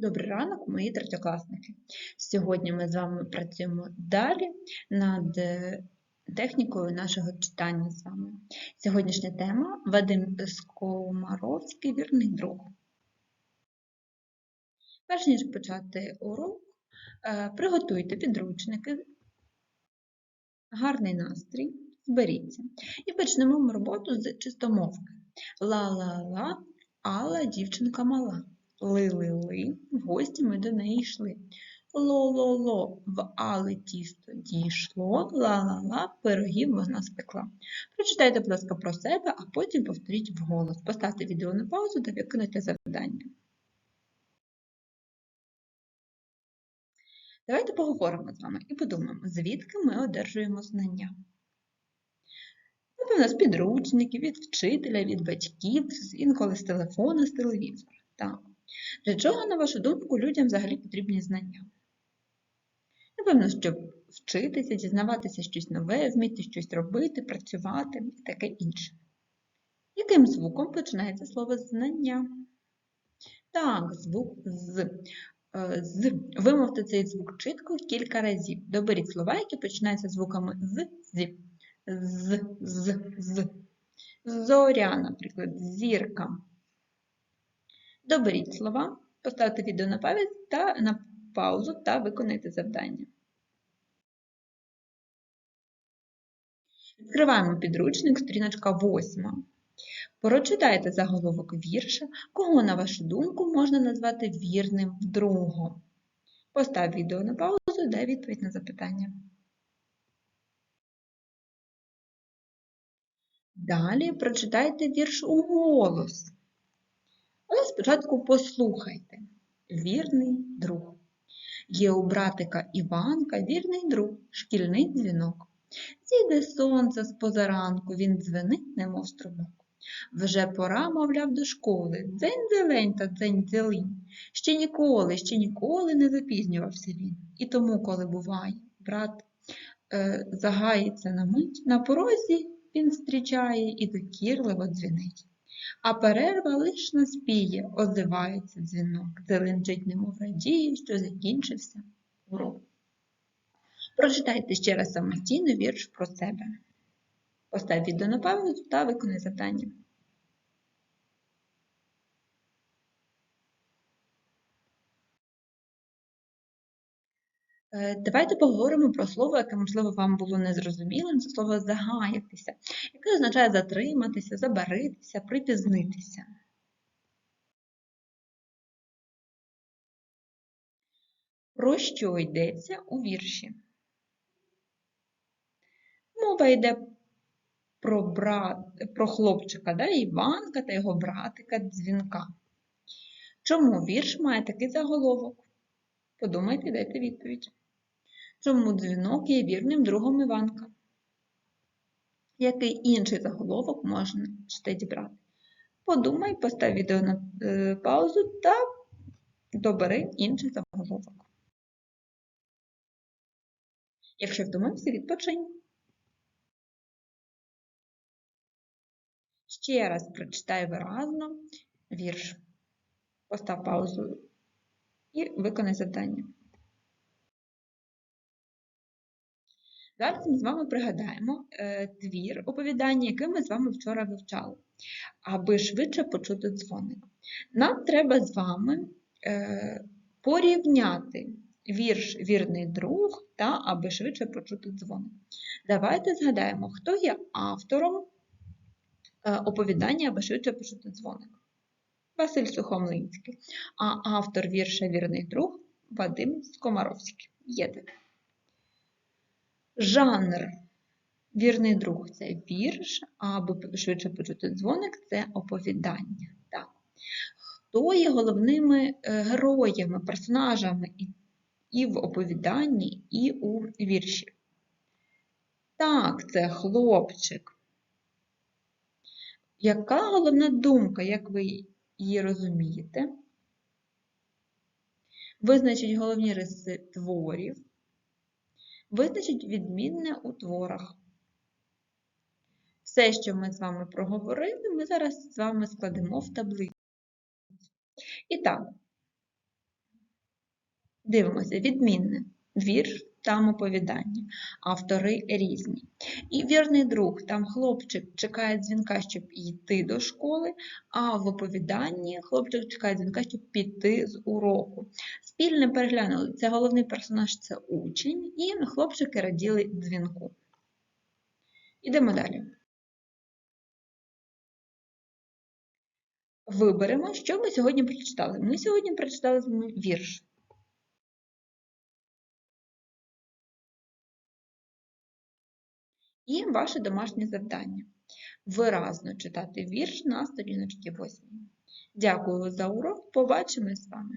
Добрий ранок, мої третьокласники. Сьогодні ми з вами працюємо далі над е, технікою нашого читання з вами. Сьогоднішня тема Вадим Скомаровський вірний друг. Перш ніж почати урок, е, приготуйте підручники, гарний настрій, зберіться. І почнемо роботу з чистомовки. Ла-ла-ла, Алла дівчинка мала. Ли-ли-ли, в гості ми до неї йшли. Ло-ло-ло, в Али тісто дійшло, ла-ла-ла, пирогів вона спекла. Прочитайте, будь ласка, про себе, а потім повторіть вголос. Поставте відео на паузу та виконайте завдання. Давайте поговоримо з вами і подумаємо, звідки ми одержуємо знання. Напевно, з підручників, від вчителя, від батьків, інколи з телефону, з телевізора. Так. Для чого, на вашу думку, людям взагалі потрібні знання? Напевно, щоб вчитися, дізнаватися щось нове, вміти щось робити, працювати і таке інше. Яким звуком починається слово знання? Так, звук з. Е, з. Вимовте цей звук чітко кілька разів. Доберіть слова, які починаються звуками з, зі. З, з, з. Зоря, наприклад, зірка. Доберіть слова, поставте відео на пам'ять та на паузу та виконайте завдання. Відкриваємо підручник, сторіночка 8. Прочитайте заголовок вірша, кого, на вашу думку, можна назвати вірним другом. Постав відео на паузу, дай відповідь на запитання. Далі прочитайте вірш у голос. Але спочатку послухайте. Вірний друг. Є у братика Іванка вірний друг, шкільний дзвінок. Зійде сонце з позаранку, він дзвенить, немов струмок. Вже пора, мовляв, до школи. Дзень зелень та дзень зелень. Ще ніколи, ще ніколи не запізнювався він. І тому, коли буває, брат е, загається на мить, на порозі він зустрічає і докірливо дзвінить. А перерва лиш наспіє, озивається дзвінок, зеленчить немов радіє, що закінчився урок. Прочитайте ще раз самостійно вірш про себе. Постав відео на паузу та виконай завдання. Давайте поговоримо про слово, яке, можливо, вам було незрозумілим. Це слово загаятися, яке означає затриматися, забаритися, припізнитися. Про що йдеться у вірші? Мова йде про брат, про хлопчика да, Іванка та його братика Дзвінка. Чому вірш має такий заголовок? Подумайте, дайте відповідь. Чому дзвінок є вірним другом Іванка? Який інший заголовок можна ще дібрати? Подумай, постав відео на е, паузу та добери інший заголовок. Якщо вдумався, відпочинь. Ще раз прочитай виразно вірш. Постав паузу і виконай завдання. Зараз ми з вами пригадаємо е, твір оповідання, яке ми з вами вчора вивчали, аби швидше почути дзвоник. Нам треба з вами е, порівняти вірш Вірний друг та аби швидше почути дзвоник. Давайте згадаємо, хто є автором е, оповідання, аби швидше почути дзвоник. Василь Сухомлинський, а автор вірша Вірний друг Вадим Скомаровський. Є таке. Жанр. Вірний друг це вірш, аби швидше почути дзвоник це оповідання. Так. Хто є головними е, героями, персонажами і в оповіданні, і у вірші? Так, це хлопчик. Яка головна думка, як ви її розумієте? Визначить головні риси творів. Визначить відмінне у творах. Все, що ми з вами проговорили, ми зараз з вами складемо в таблицю. І так, Дивимося, відмінне. Вірш там оповідання. Автори різні. І вірний друг, там хлопчик чекає дзвінка, щоб йти до школи, а в оповіданні хлопчик чекає дзвінка, щоб піти з уроку. Спільне переглянули. Це головний персонаж це учень, і хлопчики раділи дзвінку. Ідемо далі. Виберемо, що ми сьогодні прочитали. Ми сьогодні прочитали вірш. І ваше домашнє завдання. Виразно читати вірш на сторіночці 8. Дякую за урок. Побачимось з вами!